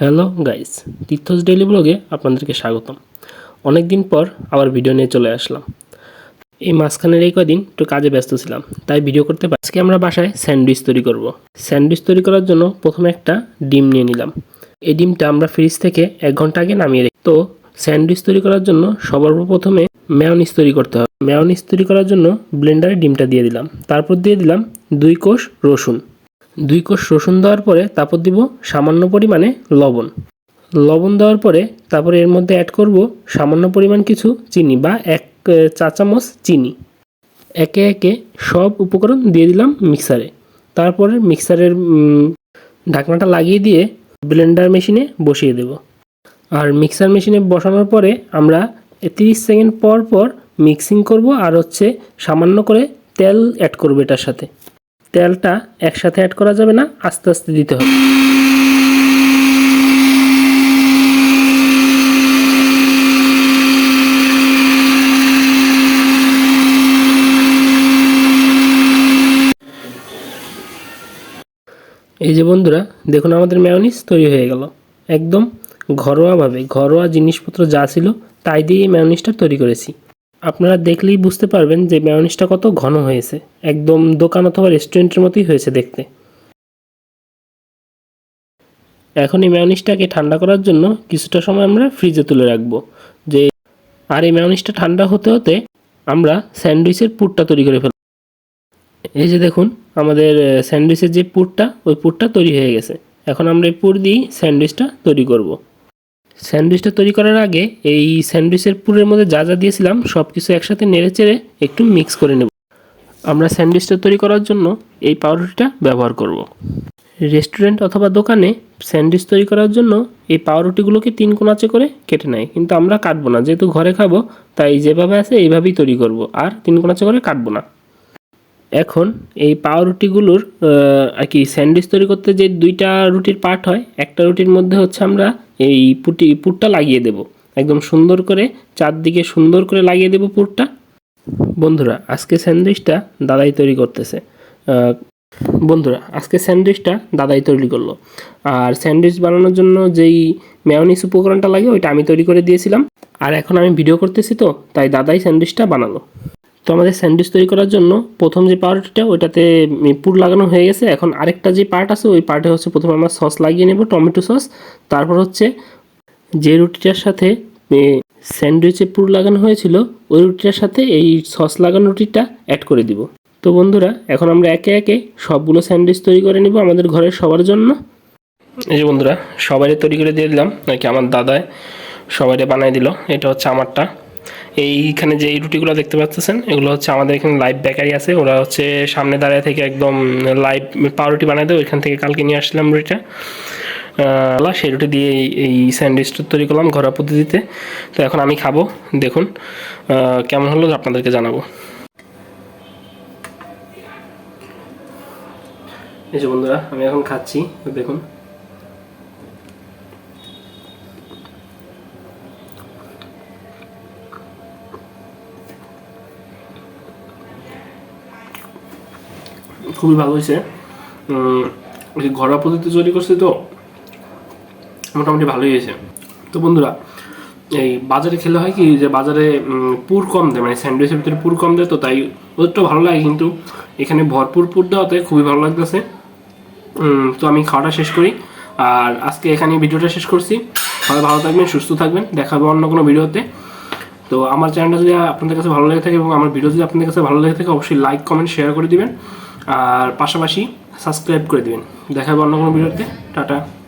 Hello guys Tirthas daily ব্লগে আপনাদেরকে স্বাগতম। অনেক দিন পর আবার ভিডিও নিয়ে চলে আসলাম। এই মাঝখানের এই কদিন একটু কাজে ব্যস্ত ছিলাম, তাই ভিডিও করতে পারি আজকে আমরা বাসায় স্যান্ডউইচ তৈরি করব। স্যান্ডউইচ তৈরি করার জন্য প্রথমে একটা ডিম নিয়ে নিলাম। এই ডিমটা আমরা ফ্রিজ থেকে এক ঘণ্টা আগে নামিয়ে রেখে তো স্যান্ডউইচ তৈরি করার জন্য সবার প্রথমে ম্যাওনিজ তৈরি করতে হবে। ম্যাওনিজ তৈরি করার জন্য ব্লেন্ডারে ডিমটা দিয়ে দিলাম। তারপর দিয়ে দিলাম দুই কোষ রসুন। দুই কোষ রসুন দেওয়ার পরে তারপর দিব সামান্য পরিমাণে লবণ। লবণ দেওয়ার পরে তারপরে এর মধ্যে অ্যাড করব সামান্য পরিমাণ কিছু চিনি বা এক চা চামচ চিনি। একে একে সব উপকরণ দিয়ে দিলাম মিক্সারে তারপরে মিক্সারের ঢাকনাটা লাগিয়ে দিয়ে ব্লেন্ডার মেশিনে বসিয়ে দেব। আর মিক্সার মেশিনে বসানোর পরে আমরা তিরিশ সেকেন্ড পর পর মিক্সিং করব আর হচ্ছে সামান্য করে তেল অ্যাড করব এটার সাথে। তেলটা একসাথে অ্যাড করা যাবে না, আস্তে আস্তে দিতে হবে। এই যে বন্ধুরা, দেখুন আমাদের ম্যায়োনিজ তৈরি হয়ে গেল। একদম ঘরোয়াভাবে, ঘরোয়া জিনিসপত্র যা ছিল, তাই দিয়ে এই ম্যায়োনিজটা তৈরি করেছি। আপনারা দেখলেই বুঝতে পারবেন যে ম্যায়োনিজটা কত ঘন হয়েছে। একদম দোকান অথবা রেস্টুরেন্টের মতোই হয়েছে দেখতে। এখন এই ম্যায়োনিজটাকে ঠান্ডা করার জন্য কিছুটা সময় আমরা ফ্রিজে তুলে রাখব। যে আর এই ম্যায়োনিজটা ঠান্ডা হতে হতে আমরা স্যান্ডউইচের পুরটা তৈরি করে ফেলব। এই যে দেখুন, আমাদের স্যান্ডউইচের যে পুরটা, ওই পুরটা তৈরি হয়ে গেছে। এখন আমরা এই পুর দিয়েই স্যান্ডউইচটা তৈরি করব। স্যান্ডউইচটা তৈরি করার আগে এই স্যান্ডউইচের পুরের মধ্যে যা যা দিয়েছিলাম সব কিছু একসাথে নেড়ে চেড়ে একটু মিক্স করে নেব। আমরা স্যান্ডউইচটা তৈরি করার জন্য এই পাউরুটিটা ব্যবহার করব। রেস্টুরেন্ট অথবা দোকানে স্যান্ডউইচ তৈরি করার জন্য এই পাউরুটিগুলোকে তিন কোনাচে করে কেটে নেয়। কিন্তু আমরা কাটবো না। যেহেতু ঘরে খাব, তাই যেভাবে আছে এইভাবেই তৈরি করব। আর তিন কোনাচে করে কাটবো না। এখন এই পাউরুটিগুলোর আর কি স্যান্ডউইচ তৈরি করতে যে দুইটা রুটির পার্ট হয়, একটা রুটির মধ্যে হচ্ছে আমরা এই পুটি, পুরটা লাগিয়ে দেব। একদম সুন্দর করে, চারদিকে সুন্দর করে লাগিয়ে দেব পুরটা। বন্ধুরা, আজকে স্যান্ডউইচটা দাদাই তৈরি করতেছে। বন্ধুরা, আজকে স্যান্ডউইচটা দাদাই তৈরি করল। আর স্যান্ডউইচ বানানোর জন্য যেই মেয়নিস উপকরণটা লাগে, ওইটা আমি তৈরি করে দিয়েছিলাম। আর এখন আমি ভিডিও করতেছি তো, তাই দাদাই স্যান্ডউইচটা বানালো। তো আমাদের স্যান্ডউইচ তৈরি করার জন্য প্রথম যে পাউরুটিটা, ওইটাতে পুর লাগানো হয়ে গেছে। এখন আরেকটা যে পার্ট আছে, ওই পার্টে হচ্ছে প্রথমে আমরা সস লাগিয়ে নেব, টমেটো সস। তারপর হচ্ছে যে রুটিটার সাথে স্যান্ডউইচে পুর লাগানো হয়েছিল, ওই রুটিটার সাথে এই সস লাগানো রুটিটা অ্যাড করে দিব। তো বন্ধুরা, এখন আমরা একে একে সবগুলো স্যান্ডউইচ তৈরি করে নেব আমাদের ঘরের সবার জন্য। এই যে বন্ধুরা সবাই তৈরি করে দিয়ে দিলাম, নাকি আমার দাদায় সবাই বানাই দিল, এটা হচ্ছে আমারটা। এইখানে যে এই রুটিগুলো দেখতে পাচ্ছেন, এগুলো হচ্ছে আমাদের এখানে লাইভ বেকারি আছে। ওরা হচ্ছে সামনে দাঁড়ায় থেকে একদম লাইভ পাউরুটি বানাই দেয়, ওইখান থেকে কালকে নিয়ে আসলাম রুটিটা। সেই রুটি দিয়ে এই- স্যান্ডউইচটা তৈরি করলাম ঘরোয়া পদ্ধতিতে। তো এখন আমি খাব, দেখুন কেমন হলো আপনাদেরকে জানাব। এই যে বন্ধুরা, আমি এখন খাচ্ছি, দেখুন। খুবই ভালো হয়েছে। ঘরোয়া পদ্ধতি তৈরি করছে তো, মোটামুটি ভালোই হয়েছে। তো বন্ধুরা, এই বাজারে খেলে হয় কি, যে বাজারে পুর কম দেয় মানে স্যান্ডউইচের ভিতরে পুর কম দেয় তো, তাই ওদেরটা ভালো লাগে কিন্তু এখানে ভরপুর পুর দেওয়াতে খুবই ভালো লাগতেছে। তো আমি খাওয়াটা শেষ করি। আর আজকে এখানে ভিডিওটা শেষ করছি। সবাই ভালো থাকবেন, সুস্থ থাকবেন। দেখাবো অন্য কোনো ভিডিওতে। তো আমার চ্যানেলটা যদি আপনাদের কাছে ভালো লেগে থাকে এবং আমার ভিডিও যদি আপনাদের কাছে ভালো লেগে থাকে, অবশ্যই লাইক কমেন্ট শেয়ার করে দিবেন। আর পাশাপাশি সাবস্ক্রাইব করে দিবেন। দেখাবো অন্য কোনো ভিডিওতে। টাটা।